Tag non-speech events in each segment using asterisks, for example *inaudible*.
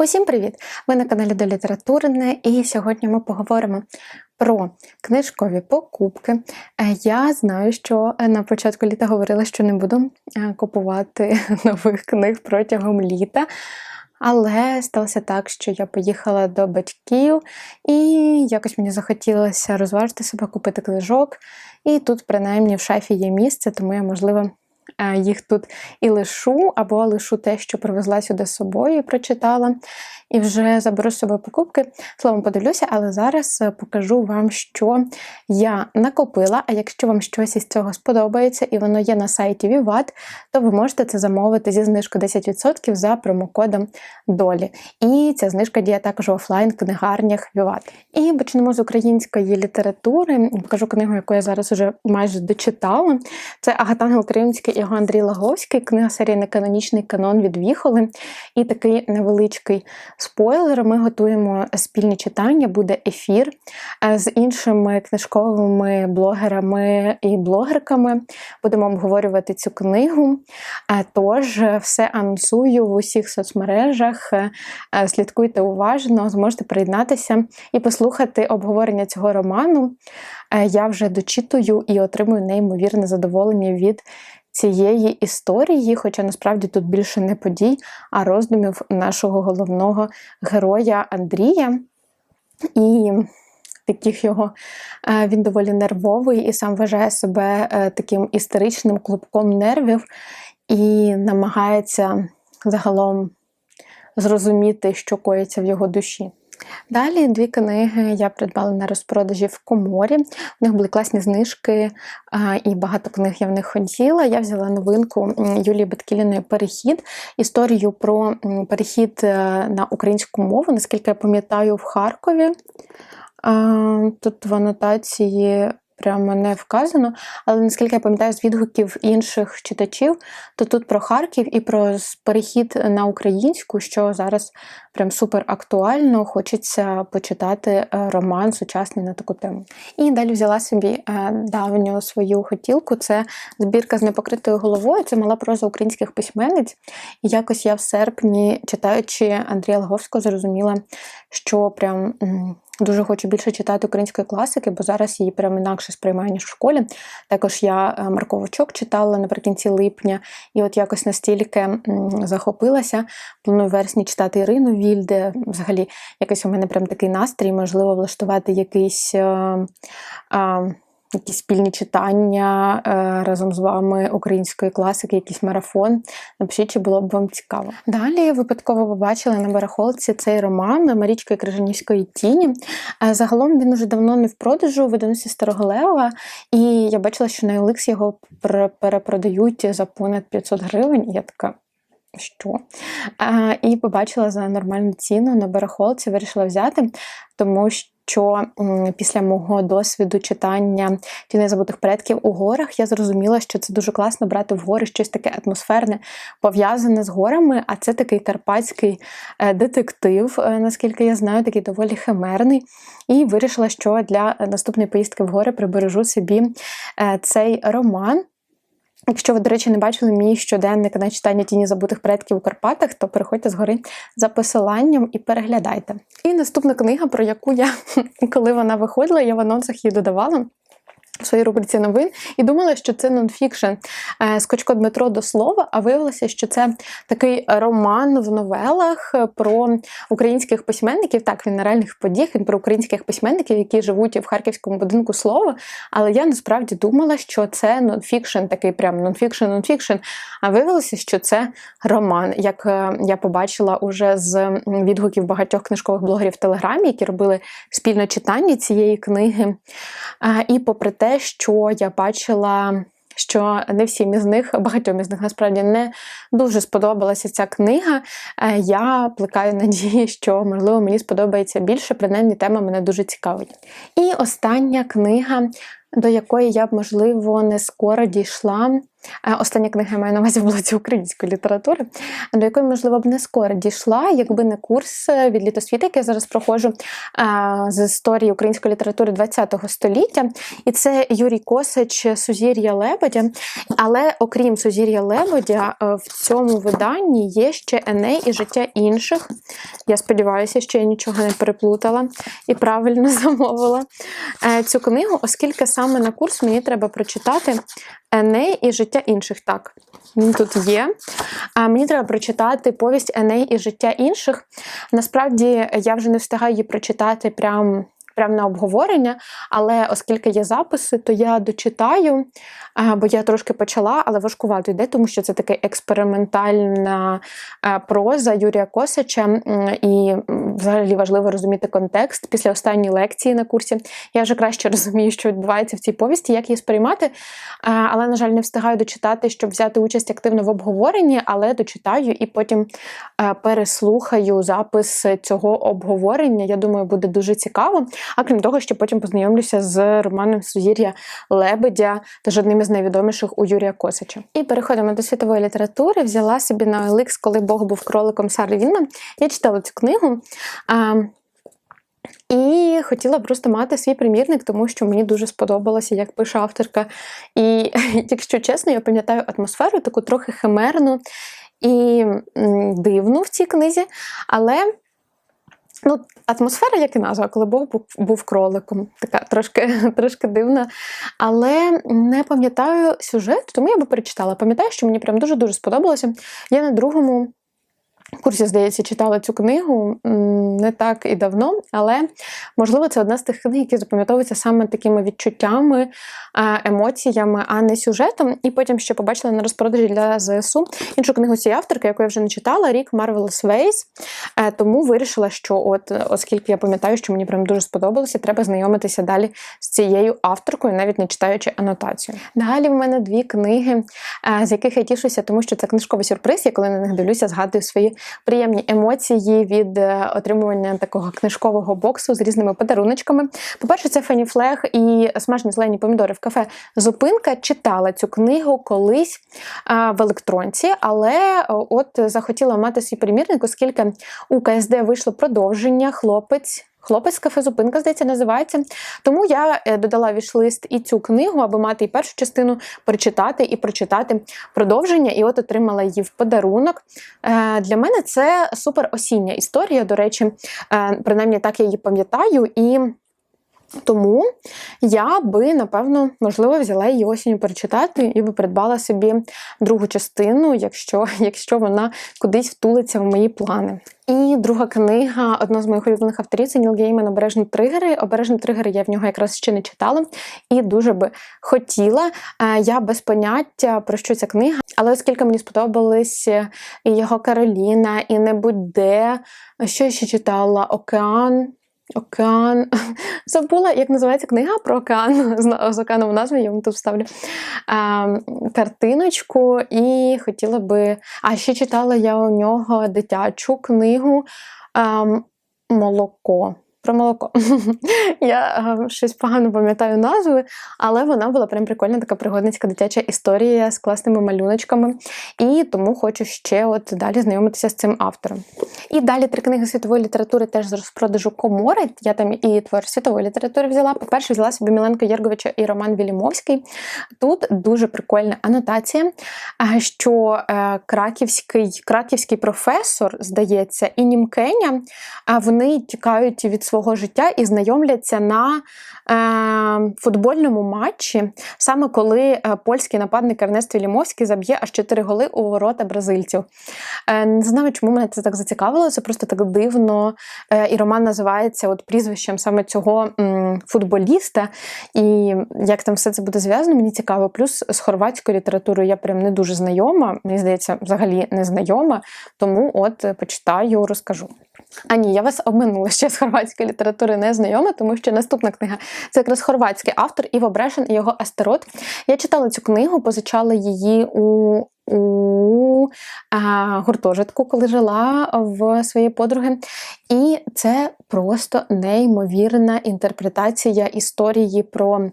Усім привіт! Ви на каналі до літературне, і сьогодні ми поговоримо про книжкові покупки. Е, Я знаю, що на початку літа говорила, що не буду е, купувати *laughs* нових книг протягом літа. Але сталося так, що я поїхала до батьків, і якось мені захотілося розважити себе, купити книжок. І тут, принаймні, в шафі є місце, тому я, можливо, е, їх тут і лишу, або лишу те, що привезла сюди з собою прочитала. І вже заберу з собою покупки. Словом, подивлюся, але зараз е, покажу вам, що я накопила. А якщо вам щось із цього сподобається і воно є на сайті Vivat, то ви можете це замовити зі знижкою 10% за промокодом Долі. І ця знижка діє також в офлайн книгарнях Vivat. І почнемо з української літератури. Покажу книгу, яку я зараз вже майже дочитала. Це Агатангел Кримський і його Андрій Лаговський, книга серії Неканонічний канон від Віхоли. І такий невеличкий спойлер. Ми готуємо спільні читання, буде ефір е, з іншими книжковими блогерами і блогерками. Будемо обговорювати цю книгу. Е, Тож, все анонсую в усіх соцмережах. Е, Слідкуйте уважно, зможете приєднатися і послухати обговорення цього роману. Е, Я вже дочитую і отримую неймовірне задоволення від цієї історії, хоча насправді тут більше не подій, а роздумів нашого головного героя Андрія. І таких його е, він доволі нервовий і сам вважає себе е, таким істеричним клубком нервів і намагається загалом зрозуміти, що коїться в його душі. Далі дві книги я придбала на розпродажі в коморі. У них були класні знижки, і багато книг я в них хотіла. Я взяла новинку Юлії Баткіліної Перехід, історію про перехід е, на українську мову, наскільки я пам'ятаю, в Харкові. Тут в анотації прямо не вказано, але наскільки я пам'ятаю з відгуків інших читачів, то тут про Харків і про перехід на українську, що зараз прям супер актуально, хочеться почитати е, роман сучасний на таку тему. І далі взяла собі е, давню свою хотілку. Це збірка з непокритою головою, це мала проза українських письменниць. І якось я в серпні, читаючи Андрія Лаговського, зрозуміла, що прям. Дуже хочу більше читати української класики, бо зараз її прям інакше сприймаю, ніж в школі. Також я Марковичок читала наприкінці липня, і от якось настільки захопилася. Планую вересні читати Ірину Вільде. Взагалі, якось у мене прям такий настрій, можливо, влаштувати якийсь. А, Якісь спільні читання е, разом з вами української класики, якийсь марафон. Напишіть, чи було б вам цікаво. Далі випадково побачила на барахолці цей роман Марічки Крижанівської тіні. Е, загалом він уже давно не в продажу, видавництві Старого Лева, і я бачила, що на OLX його перепродають за понад 500 гривень. Я така. Що? А, І побачила за нормальну ціну на барахолці, вирішила взяти, тому що що після мого досвіду читання тіни забутих предків у горах я зрозуміла, що це дуже класно брати в гори щось таке атмосферне, пов'язане з горами. А це такий карпатський е, детектив, е, наскільки я знаю, такий доволі химерний. І вирішила, що для наступної поїздки в гори прибережу собі е, цей роман. Якщо ви, до речі, не бачили мій щоденник на читання тіні забутих предків у Карпатах, то переходьте згори за посиланням і переглядайте. І наступна книга, про яку я, *laughs* коли вона виходила, я в анонсах її додавала своїй рубриці новин і думала, що це нонфікшн Скочко Дмитро до слова, а виявилося, що це такий роман в новелах про українських письменників. Так, він на реальних подіях, він про українських письменників, які живуть в харківському будинку слова. Але я насправді думала, що це нонфікшн, такий прям нонфікшн, нонфікшн. А виявилося, що це роман. Як е, я побачила уже з відгуків багатьох книжкових блогерів в Телеграмі, які робили спільне читання цієї книги. І попри те, що я бачила. Що не всім із них, багатьом із них насправді не дуже сподобалася ця книга. Е, я плекаю надії, що, можливо, мені сподобається більше, принаймні тема мене дуже цікавить. І остання книга, до якої я б, можливо, не скоро дійшла, Остання книга я маю на увазі *laughs* в блоці української літератури, до якої, можливо, б не скоро дійшла, якби не курс е, від літосвіти, який я зараз проходжу е, з історії української літератури ХХ століття. І це Юрій Косич Сузір'я Лебедя. Але окрім Сузір'я Лебедя, е, в цьому виданні є ще Еней і життя інших. Я сподіваюся, що я нічого не переплутала і правильно *laughs* замовила е, цю книгу, оскільки саме на курс мені треба прочитати Еней і життя інших. Так, він тут є. А мені треба прочитати повість Еней і життя інших. Насправді я вже не встигаю її прочитати прям. Прямо на обговорення, але оскільки є записи, то я дочитаю, бо я трошки почала, але важкувато йде, тому що це така експериментальна проза Юрія Косича, і взагалі важливо розуміти контекст. Після останньої лекції на курсі я вже краще *laughs* розумію, що відбувається в цій повісті, як її сприймати. Але, на жаль, не встигаю дочитати, щоб взяти участь активно в обговоренні, але дочитаю і потім переслухаю запис цього обговорення. Я думаю, буде дуже цікаво. А крім того, ще потім познайомлюся з романом Сузір'я Лебедя, теж одним із найвідоміших у Юрія Косича. І переходимо до світової літератури. Взяла собі на OLX, коли Бог був кроликом Сари Вінман. Я читала цю книгу. А, і хотіла просто мати свій примірник, тому що мені дуже сподобалося, як пише авторка. І, *laughs* якщо чесно, я пам'ятаю атмосферу, таку трохи химерну і дивну в цій книзі. Але Ну, атмосфера, як і назва, коли Бог був, кроликом, така трошки *laughs* трошки дивна. Але не пам'ятаю сюжет, тому я би перечитала. Пам'ятаю, що мені прям дуже-дуже сподобалося. Я на другому курсі, здається, читала цю книгу не так і давно, але можливо, це одна з тих книг, які запам'ятовуються саме такими відчуттями, емоціями, а не сюжетом. І потім ще побачила на розпродажі для ЗСУ іншу книгу цієї авторки, яку я вже не читала, рік Marvelous Ways. Е, Тому вирішила, що, от, оскільки я пам'ятаю, що мені прям дуже сподобалося, треба знайомитися далі з цією авторкою, навіть не читаючи анотацію. Далі в мене дві книги, е, з яких я тішуся, тому що це книжковий сюрприз. Я коли на них дивлюся, згадую свої приємні емоції від е, отримування такого книжкового боксу з різними подаруночками. По-перше, це Фені Флег і смажені зелені помідори в кафе Зупинка. Читала цю книгу колись в електронці, але от захотіла мати свій примірник, оскільки у КСД вийшло продовження хлопець. Хлопець кафе Зупинка, здається, називається. Тому я е, додала вішлист і цю книгу, аби мати і першу частину прочитати і прочитати продовження, і от отримала її в подарунок. Е, Для мене це супер осіння історія. До речі, е, принаймні так я її пам'ятаю. І тому я би, напевно, можливо, взяла її осінню перечитати і би придбала собі другу частину, якщо, якщо вона кудись втулиться в мої плани. І друга книга, одна з моїх улюблених авторів, це Ніл Гейман «Обережні тригери. Обережні тригери я в нього якраз ще не читала і дуже би хотіла. Е, Я без поняття про що ця книга, але оскільки мені сподобались і його Кароліна, і не будь-де, що я ще читала? Океан. Океан. *laughs* Забула, як називається книга про океан *laughs* з океаном океаном назві, я вам тут вставлю е, картиночку, і хотіла би. А ще читала я у нього дитячу книгу е, Молоко. Про молоко. *laughs* Я щось погано пам'ятаю назви, але вона була прям прикольна, така пригодницька дитяча історія з класними малюночками. І тому хочу ще от далі знайомитися з цим автором. І далі три книги світової літератури теж з розпродажу комори. Я там і твор світової літератури взяла. По-перше, взяла собі Міленка Єрговича і Роман Вілімовський. Тут дуже прикольна анотація, що е, краківський, краківський професор, здається, і Німкеня, а вони тікають від свого життя і знайомляться на е, футбольному матчі, саме коли е, польський нападник Ернест Вілімовський заб'є аж 4 голи у ворота бразильців. Е, не знаю, чому мене це так зацікавило, це просто так дивно. Е, і роман називається от прізвищем саме цього м, футболіста. І як там все це буде зв'язано, мені цікаво. Плюс з хорватською літературою я прям не дуже знайома, мені здається, взагалі не знайома, тому от е, почитаю, розкажу. А ні, я вас обминула ще з хорватської літератури не знайома, тому що наступна книга це якраз хорватський автор Іво Брешен і його Астерот. Я читала цю книгу, позичала її у. У гуртожитку, коли жила в своєї подруги. І це просто неймовірна інтерпретація історії про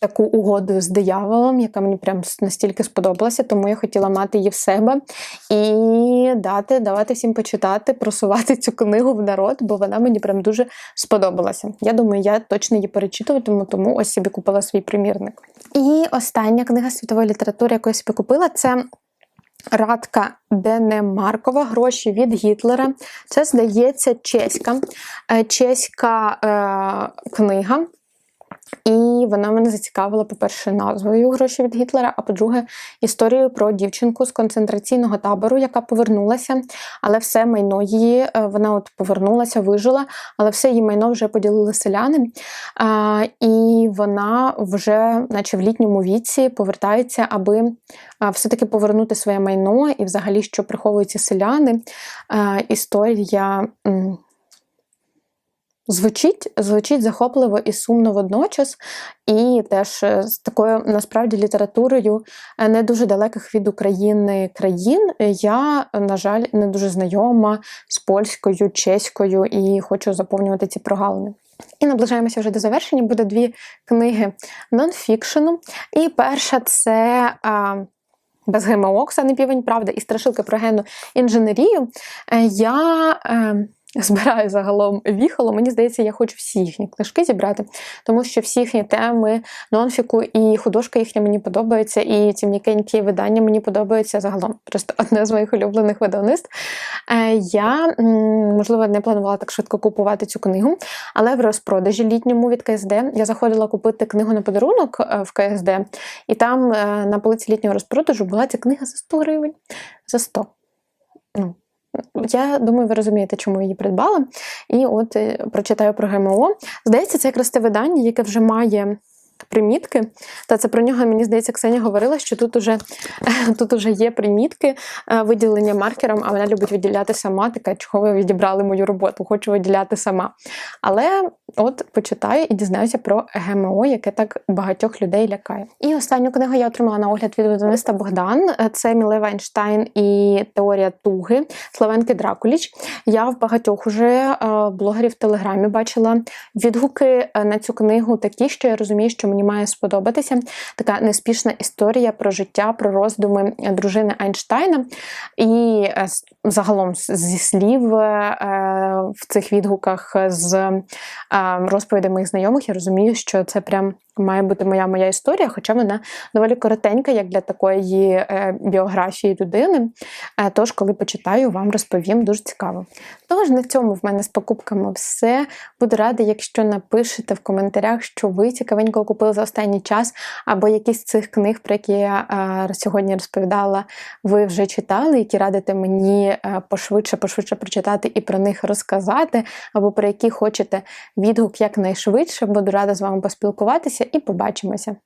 таку угоду з дияволом, яка мені прям настільки сподобалася, тому я хотіла мати її в себе і дати, давати всім почитати, просувати цю книгу в народ, бо вона мені прям дуже сподобалася. Я думаю, я точно її перечитуватиму, тому ось собі купила свій примірник. І остання книга світової літератури, яку я собі купила, це. Радка Денемаркова Гроші від Гітлера. Це, здається, чеська е, чеська е, книга. І вона мене зацікавила, по-перше, назвою гроші від Гітлера, а по-друге, історією про дівчинку з концентраційного табору, яка повернулася, але все майно її, е, вона от повернулася, вижила, але все її майно вже поділили селяни. І вона вже, наче в літньому віці, повертається, аби все-таки повернути своє майно і, взагалі, що приховують ці селяни. Історія. Звучить звучить захопливо і сумно водночас, і теж е, з такою насправді літературою е, не дуже далеких від України країн. Я, на жаль, не дуже знайома з польською, чеською і хочу заповнювати ці прогалини. І наближаємося вже до завершення. Буде дві книги нонфікшену. І перша це. Без ГМО, Оксани Півень, правда, і страшилки про генну інженерію. Е, я *laughs* збираю загалом віхоло, мені здається, я хочу всі їхні книжки зібрати, тому що всі їхні теми, нонфіку і художка їхня мені подобається, і ці м'якенькі видання мені подобаються загалом. Просто одне з моїх улюблених видавництв. Е, я, можливо, не планувала так швидко купувати цю книгу, але в розпродажі літньому від КСД я заходила купити книгу на подарунок е, в КСД, і там е, на полиці літнього розпродажу була ця книга за 100 гривень. За 100. Ну, я думаю, ви розумієте, чому її придбала. І от е, прочитаю про ГМО. Здається, це якраз те видання, яке вже має примітки. Та це про нього, мені здається, Ксеня говорила, що тут уже *laughs* тут уже є примітки е, виділення маркером, а вона любить виділяти сама. Така, чого ви відібрали мою роботу, хочу виділяти сама. Але от почитаю і дізнаюся про ГМО, яке так багатьох людей лякає. І останню книгу я отримала на огляд від видавництва Богдан. Це Мілева Ейнштайн і Теорія Туги Славенки Дракуліч. Я в багатьох уже е, блогерів в Телеграмі бачила відгуки е, на цю книгу такі, що я розумію, що мені має сподобатися. Така неспішна історія про життя, про роздуми дружини Айнштайна. І е, загалом зі слів е, в цих відгуках з е, розповідей моїх знайомих, я розумію, що це прям має бути моя моя історія, хоча вона доволі коротенька, як для такої е, біографії людини. Е, тож, коли почитаю, вам розповім дуже цікаво. Тож, на цьому в мене з покупками все. Буду рада, якщо напишете в коментарях, що ви цікавенько купили за останній час, або якісь з цих книг, про які я е, сьогодні розповідала, ви вже читали, які радите мені пошвидше, пошвидше прочитати і про них розказати, або про які хочете відгук якнайшвидше. Буду рада з вами поспілкуватися і побачимося.